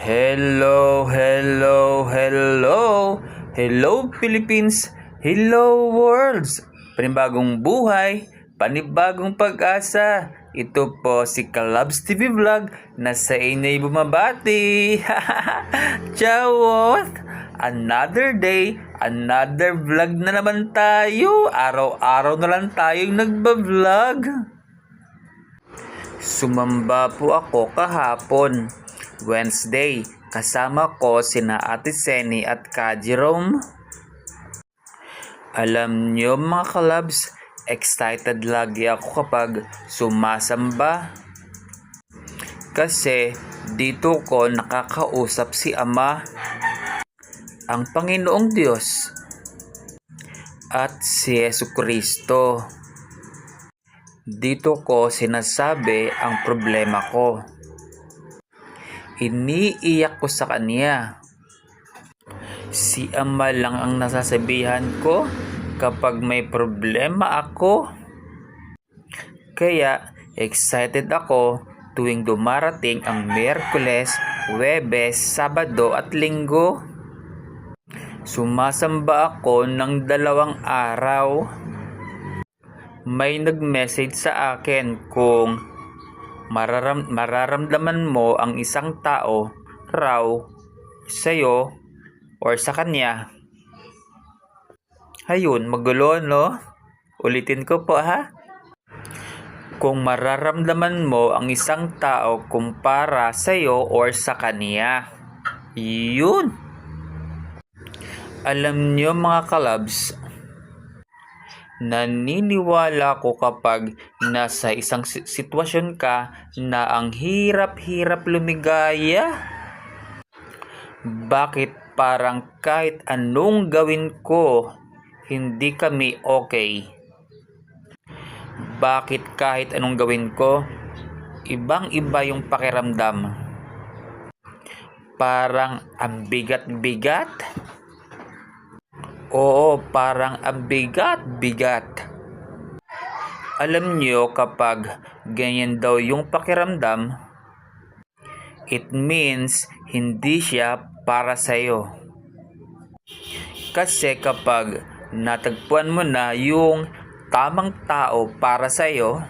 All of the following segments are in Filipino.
Hello, hello, hello. Hello Philippines. Hello worlds. Panibagong buhay, panibagong pag-asa. Ito po si Kalabs TV Vlog na sa inyo'y bumabati. Chawot! Another day, another vlog na naman tayo. Araw-araw na lang tayong nagbablog. Sumamba po ako kahapon, Wednesday. Kasama ko sina Ate Seni at Ka Jerome. Alam nyo mga kalabs, excited lagi ako kapag sumasamba. Kasi dito ko nakakausap si Ama, ang Panginoong Diyos, at si Yesu Kristo. Dito ko sinasabi ang problema ko. Iniiyak ko sa Kanya. Si Ama lang ang nasasabihan ko kapag may problema ako. Kaya excited ako tuwing dumarating ang Miyerkules, Webes, Sabado at Linggo. Sumasamba ako ng dalawang araw. May nag-message sa akin kung mararam mararamdaman mo ang isang tao raw sa'yo or sa kanya. Ayun, magulo no? Ulitin ko po ha. Kung mararamdaman mo ang isang tao kumpara sa'yo or sa kanya. Yun. Alam nyo mga kalabs, naniniwala ko kapag nasa isang si- sitwasyon ka na ang hirap-hirap lumigaya. Bakit parang kahit anong gawin ko, hindi kami okay? Bakit kahit anong gawin ko, ibang-iba yung pakiramdam? Parang ang bigat-bigat? Oo, parang ang bigat-bigat. Alam nyo kapag ganyan daw yung pakiramdam, it means hindi siya para sa'yo. Kasi kapag natagpuan mo na yung tamang tao para sa'yo,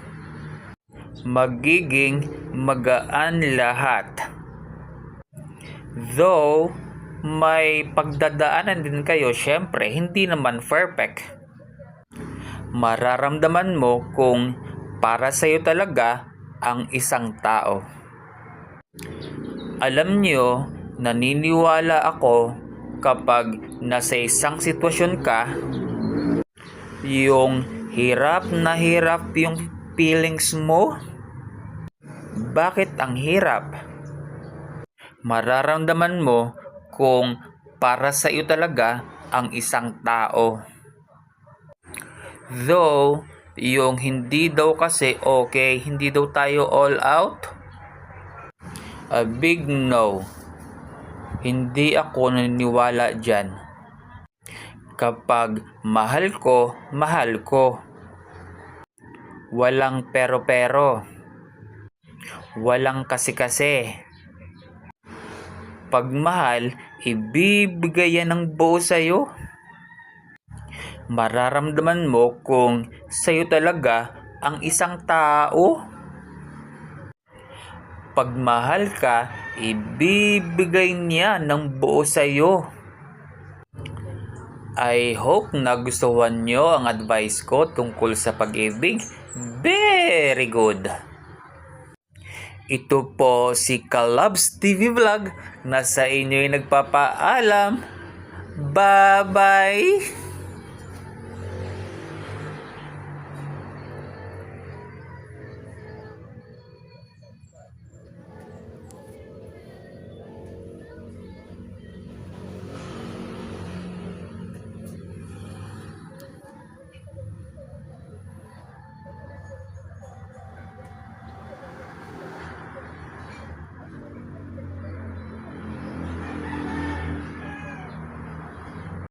magiging magaan lahat. Though, may pagdadaanan din kayo, syempre, hindi naman perfect. Mararamdaman mo kung para sa'yo talaga ang isang tao. Alam nyo, naniniwala ako kapag nasa isang sitwasyon ka, yung hirap na hirap yung feelings mo. Bakit ang hirap? Mararamdaman mo kung para sa iyo talaga ang isang tao. Though, yung hindi daw kasi okay, hindi daw tayo all out. A big no. Hindi ako naniniwala dyan. Kapag mahal ko, mahal ko. Walang pero-pero. Walang kasi-kasi pagmahal, ibibigay yan ng buo sa'yo. Mararamdaman mo kung sa'yo talaga ang isang tao. Pagmahal ka, ibibigay niya ng buo sa'yo. I hope nagustuhan nyo ang advice ko tungkol sa pag-ibig. Very good! Ito po si Kalabs TV Vlog na sa inyo'y nagpapaalam. Bye-bye!